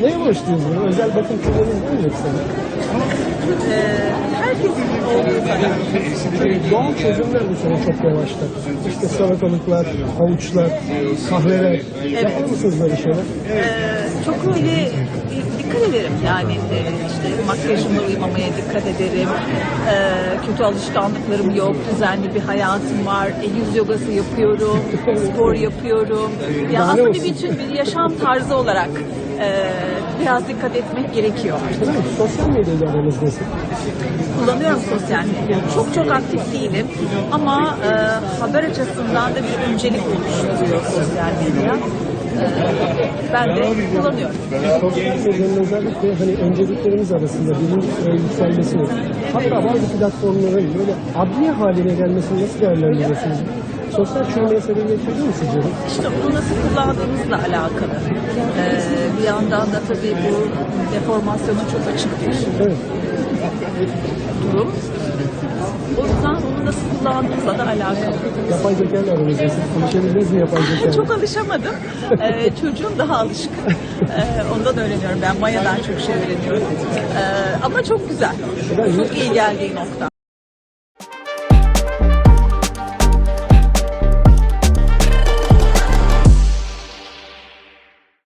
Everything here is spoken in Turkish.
Neye borçluyuz bunu? Özel bakım kullanımı var mı yoksa? Herkesin olduğu kadar. Tabii doğal çözümler bu sene çok yavaşta. İşte salatalıklar, havuçlar, kahveler. Yapar mısınız böyle şeyler? Ee, çok öyle dikkat ederim yani e, işte makyajıma uymamaya dikkat ederim. Ee, kötü alışkanlıklarım yok, düzenli bir hayatım var. El yüz yogası yapıyorum, spor yapıyorum. Ya aslında bir bütün bir yaşam tarzı olarak e, biraz dikkat etmek gerekiyor. Değil mi? Sosyal medyayla aranız nasıl? Kullanıyorum sosyal medya. Çok çok aktif değilim ama e, haber açısından da bir öncelik oluşturuyor sosyal medya. E, ben de kullanıyorum. Sosyal medyanın özellikle hani önceliklerimiz arasında birinci sıraya yükselmesi, hatta bazı platformların böyle adliye haline gelmesini nasıl değerlendiriyorsunuz? Sosyal çürümeye sebebiyet veriyor mu sizce? İşte bunu nasıl kullandığımızla alakalı. E, bir yandan da tabii bu deformasyona çok açık bir Evet. Kullandığımızla da alakalı. Yapay zeka ile aranız nasıl? Konuşabildiniz mi yapay zeka? Çok alışamadım. Ee, çocuğum daha alışık. Ee, ondan öğreniyorum. Ben Maya'dan çok şey öğreniyorum. Ee, ama çok güzel. Çok iyi geldiği nokta.